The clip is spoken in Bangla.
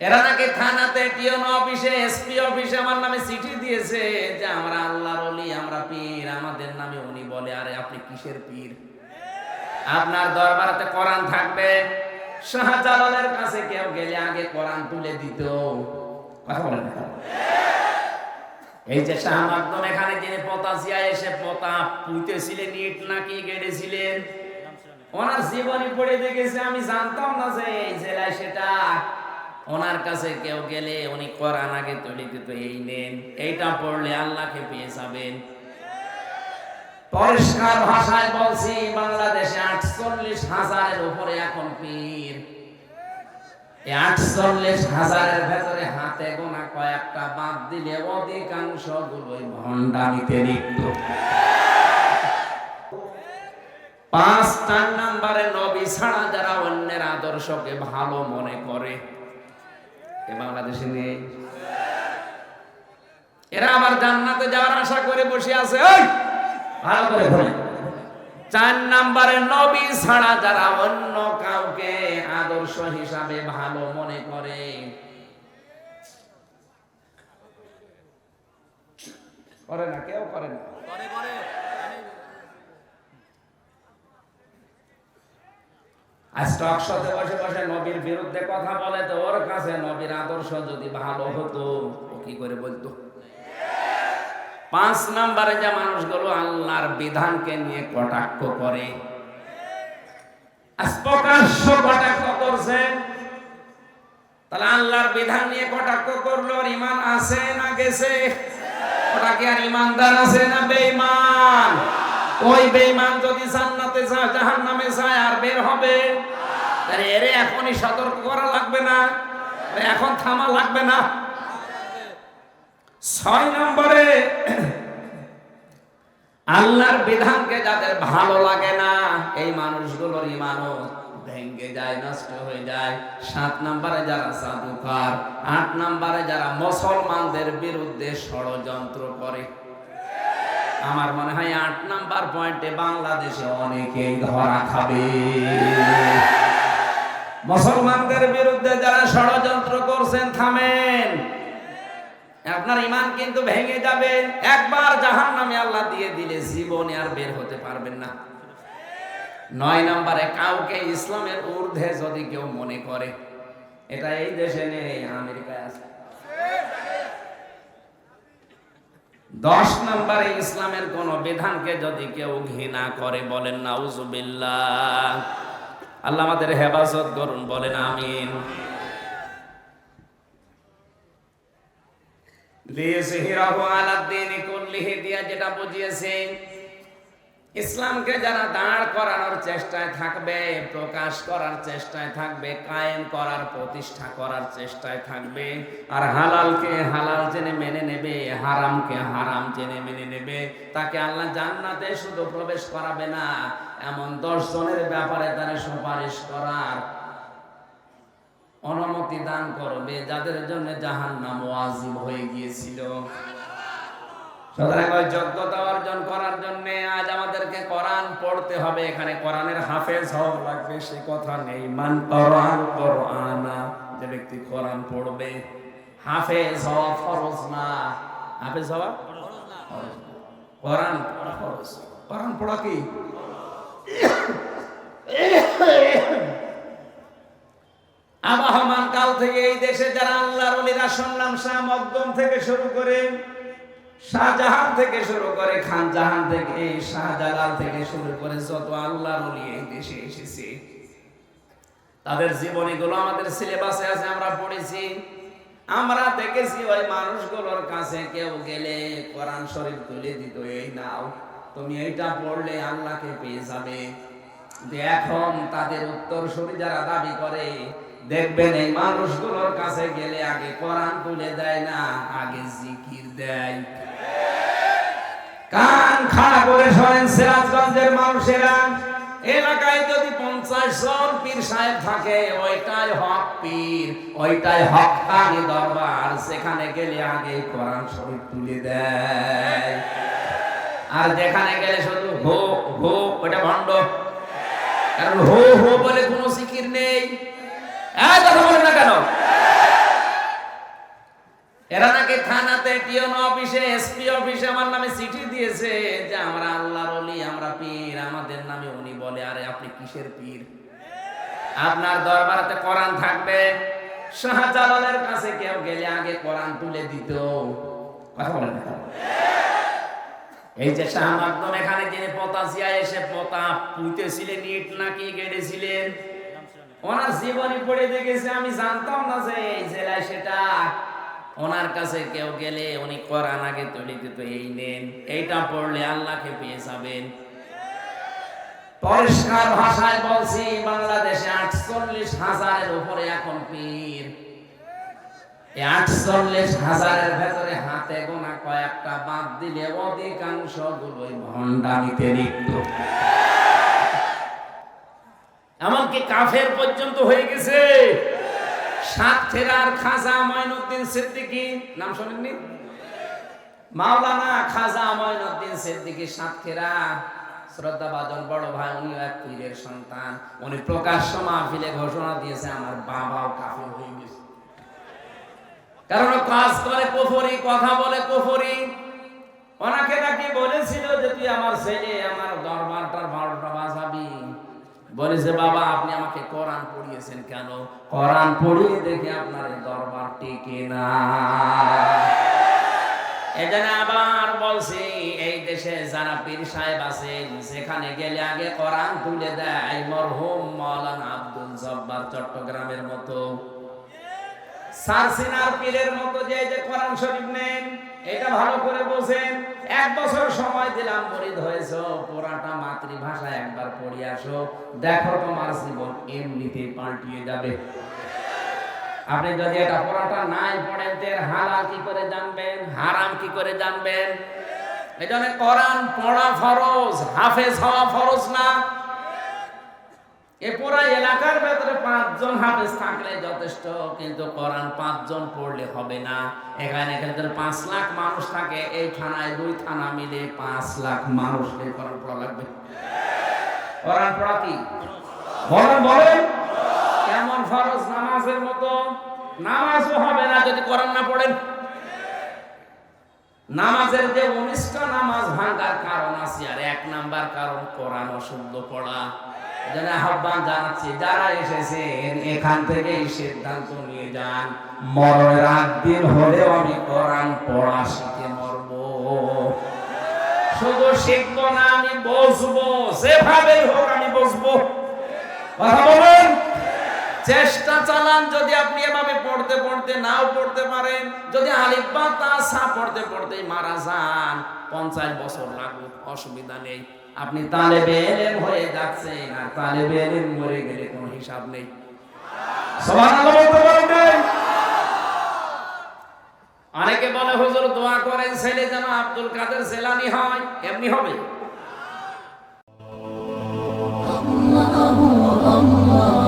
এরা নাকি থানাতে টিওন অফিসে, এসপি অফিসে আমার নামে চিঠি দিয়েছে যে আমরা আল্লাহর ওলি, আমরা পীর, আমাদের নামে উনি বলে, আরে আপনি কিসের পীর? আপনার দরবারেতে কোরআন থাকবে? শাহজালালের কাছে কেউ গেলে আগে কোরআন তুলে দিত। কথা বলেন এই যে শাহ মাকদম, এখানে যিনি পতাশিয়া এসে পতা পুঁতেছিলেন ইট নাকি গেড়েছিলেন ওনার জীবনী পড়ে দেখেছে, আমি জানতাম না যে এই জেলায় সেটা ওনার কাছে কেউ গেলে উনি কোরআন আগে তুলে দিত এই নেন, এইটা পড়লে আল্লাহকে পেয়ে যাবেন। পরিষ্কার ভাষায় বলছি, বাংলাদেশে আটচল্লিশ হাজারের উপরে এখন পীর। আটচল্লিশ হাজারের ভেতরে হাতে গোনা কয়েকটা বাদ দিলে অধিকাংশ গুলোই ভণ্ডামিতে লিপ্ত। পাঁচ চার নাম্বারে নবী ছাড়া যারা অন্যের আদর্শকে ভালো মনে করে বাংলাদেশে নেই। এরা আবার জান্নাতে যাওয়ার আশা করে বসে আছে ওই ভালো করে বলে চার নাম্বারে নবী ছাড়া যারা অন্য কাউকে আদর্শ হিসাবে ভালো মনে করে। করে না, কেউ করে না। আজ টক শোতে বসে বসে নবীর বিরুদ্ধে কথা বলে তো ওর কাছে নবীর আদর্শ যদি ভালো হতো, ও কি করে বলতো? পাঁচ নাম্বারে যে মানুষগুলো আল্লাহর বিধানকে নিয়ে কটাক্ষ করে প্রকাশ্য কটাক্ষ করছে। তাহলে আল্লাহর বিধান নিয়ে কটাক্ষ করল ইমান আছে না গেছে? ওটা কি আর ইমানদার আছে না বেঈমান? ওই বেঈমান যদি জান্নাতে যায়, জাহান্নামে যায়, আর বের হবে। তাহলে এরে, এখনই সতর্ক করা লাগবে না। এখন থামা লাগবে না। ছয় নম্বরে, আল্লাহর বিধানকে যাদের ভালো লাগে না, এই মানুষগুলোর ইমানও ভেঙ্গে যায়, নষ্ট হয়ে যায়। সাত নম্বরে যারা সাধুকার আট নম্বরে যারা মুসলমানদের বিরুদ্ধে ষড়যন্ত্র করে। আমার মনে হয় আট নাম্বার পয়েন্টে বাংলাদেশে অনেকেই ধরা খাবে। মুসলমানদের বিরুদ্ধে যারা ষড়যন্ত্র করছেন, থামেন। আপনার ইমান কিন্তু ভেঙে যাবে। একবার জাহান নামে আল্লাহ দিয়ে দিলে জীবনে আর বের হতে পারবেন না। নয় নম্বরে, কাউকে ইসলামের ঊর্ধ্বে যদি কেউ মনে করে, এটা এই দেশে নেই, আমেরিকায় আছে। দশ নম্বরে ইসলামের কোন বিধানকে যদি কেউ ঘৃণা করে বলেন না আল্লাহ আমাদের হেফাজত করুন, বলেন আমিন। যেটা বুঝিয়েছে ইসলামকে যারা দাঁড় করানোর চেষ্টায় থাকবে, প্রকাশ করার চেষ্টায় থাকবে, কায়েম করার, প্রতিষ্ঠা করার চেষ্টায় থাকবে, আর হালালকে হালাল জেনে মেনে নেবে, হারামকে হারাম জেনে মেনে নেবে, তাকে আল্লাহ জান্নাতে শুধু প্রবেশ করাবে না, এমন দশ জনের ব্যাপারে তারা সুপারিশ করার অনুমতি দান করবে, যাদের জন্য জাহান্নাম ওয়াজিব হয়ে গিয়েছিল। যোগ্যতা অর্জন করার জন্য আজ আমাদেরকে কোরআন পড়তে হবে। এখানে কোরআনের হাফেজ হওয়া লাগবে, সে কথা নেই। মান কোরআন, যে ব্যক্তি কোরআন পড়বে, হাফেজ হওয়া ফরজ না। হাফেজ হওয়া কোরআন ফরজ। কোরআন পড়া কি? আবহমান কাল থেকে এই দেশে যারা আল্লাহর ওলিরা শুনলাম শাহ মকদম থেকে শুরু করে শাহজাহান থেকে শুরু করে খান জাহান থেকে শাহজালাল থেকে শুরু করে যত আল্লাহর ওলি এই দেশে এসেছে। তাদের জীবনীগুলো আমাদের সিলেবাসে আছে, আমরা পড়েছি। আমরা দেখেছি ওই মানুষগুলোর কাছে কেউ গেলে কোরআন শরীফ তুলে দিত, এই নাও, তুমি এইটা পড়লে আল্লাহকে পেয়ে যাবে। এখন তাদের উত্তরসূরি যারা দাবি করে দেখবেন এই মানুষগুলোর কাছে গেলে আগে কোরআন তুলে দেয় না, আগে জিকির দেয়। কান খাড়া করে শোনেন সিরাজগঞ্জের মানুষেরা, এলাকায় যদি পঞ্চাশ জন পীর সাহেব থাকে, ওইটাই হক পীর, ওইটাই হক কানি দরবার, সেখানে গেলে আগে কোরআন শরীফ তুলে দেয়। আর যেখানে গেলে শুধু হো হো ওটা ভণ্ড। কারণ হো হো বলে কোনো সিকির নেই এই কথা বলেন না কেন এরা নাকি থানাতে টিওন অফিসে, এসপি অফিসে আমার নামে চিঠি দিয়েছে যে আমরা আল্লাহর ওলি, আমরা পীর, আমাদের নামে উনি বলে, আরে আপনি কিসের পীর? আপনার দরবারেতে কোরআন থাকবে? শাহজালালের কাছে কেউ গেলে আগে কোরআন তুলে দিত। কথা বলেন এই যে শাহ মাকদম, এখানে যিনি পতাশিয়া এসে পতা পুঁতেছিলেন ইট নাকি গেড়েছিলেন ওনার জীবনী পড়ে দেখেছে, আমি জানতাম না যে এই জেলায় সেটা ওনার কাছে কেউ গেলে উনি কোরআন আগে তুলে দিত এই নেন, এইটা পড়লে আল্লাহকে পেয়ে যাবেন। পরিষ্কার ভাষায় বলছি, বাংলাদেশে আটচল্লিশ হাজারের উপরে এখন পীর। আটচল্লিশ হাজারের ভেতরে হাতে গোনা কয়েকটা বাদ দিলে অধিকাংশ গুলোই ভণ্ডামিতে লিপ্ত। এমনকি কাফের পর্যন্ত হয়ে গেছে। খাজা সিদ্দিকী, নাম মাওলানা খাজা সিদ্দিকী সাতক্ষীরা বড় ভাই এক পীরের সন্তান। উনি প্রকাশ্য মাহফিলে ঘোষণা দিয়েছে, আমার বাবাও কাফের হয়ে গেছে। কারণ কাজ করে কুফরি, কথা বলে কুফরি। ওনাকে নাকি বলেছিল যে, তুই আমার ছেলে, আমার দরবারটার বারোটা বাজাবি বলেছে বাবা, আপনি আমাকে কোরআন পড়িয়েছেন কেন? কোরআন পড়িয়ে দেখে আপনার দরবার টিকে না। এজন্য আবার বলছি, এই দেশে যারা পীর সাহেব আছেন, সেখানে গেলে আগে কোরআন তুলে দেয় মরহুম মাওলানা আব্দুল জব্বার চট্টগ্রামের মতো। সারসিনার পীরের মতো যে যে কোরআন শরীফ নেন এটা ভালো করে বোঝেন। এক বছর সময় দিলাম, মরিদ হয়েছো পুরাটা মাতৃভাষা একবার পড়ে আসো। দেখো তোমার জীবন এমনিতে পাল্টিয়ে যাবে। আপনি যদি এটা পড়াটা নাই পড়েন তো এর হালাল কি করে জানবেন? হারাম কি করে জানবেন? এই জন্য কোরআন পড়া ফরজ, হাফেজ হওয়া ফরজ না। এ এলাকার ভেতরে পাঁচজন হাফেজ থাকলে যথেষ্ট, কিন্তু কোরআন পাঁচজন পড়লে হবে না। এখানে এখানে পাঁচ লাখ মানুষ থাকে, এই থানায় দুই থানা মিলে পাঁচ লাখ মানুষকে কোরআন পড়া লাগবে। কোরআন পড়া কি? বলেন বলেন। কেমন ফরজ নামাজের মতো? নামাজও হবে না যদি কোরআন না পড়েন। নামাজের যে উনিশটা নামাজ ভাঙার কারণ আছে, আর এক নাম্বার কারণ কোরআন অশুদ্ধ পড়া। যেন আহ্বান জানাচ্ছি, যারা এসেছেন, এখান থেকে সিদ্ধান্ত নিয়ে যান। মরণের হলেও আমি কোরআন পড়া শিখে মরব। শুধু শিখব না, আমি বসবো। হোক আমি বসবো। কথা চেষ্টা চালান, যদি আপনি এভাবে পড়তে পড়তে নাও পড়তে পারেন। যদি আলিফ বা তাসা পড়তে পড়তে মারা যান, পঞ্চাশ বছর লাগুক, অসুবিধা নেই। আপনি তালেবে এলেম হয়ে যাচ্ছেন, আর মরে গেলে কোনো হিসাব নেই। অনেকে বলে, হুজুর, দোয়া করেন, ছেলে যেন আব্দুল কাদের সেলানি হয়। এমনি হবে। Allah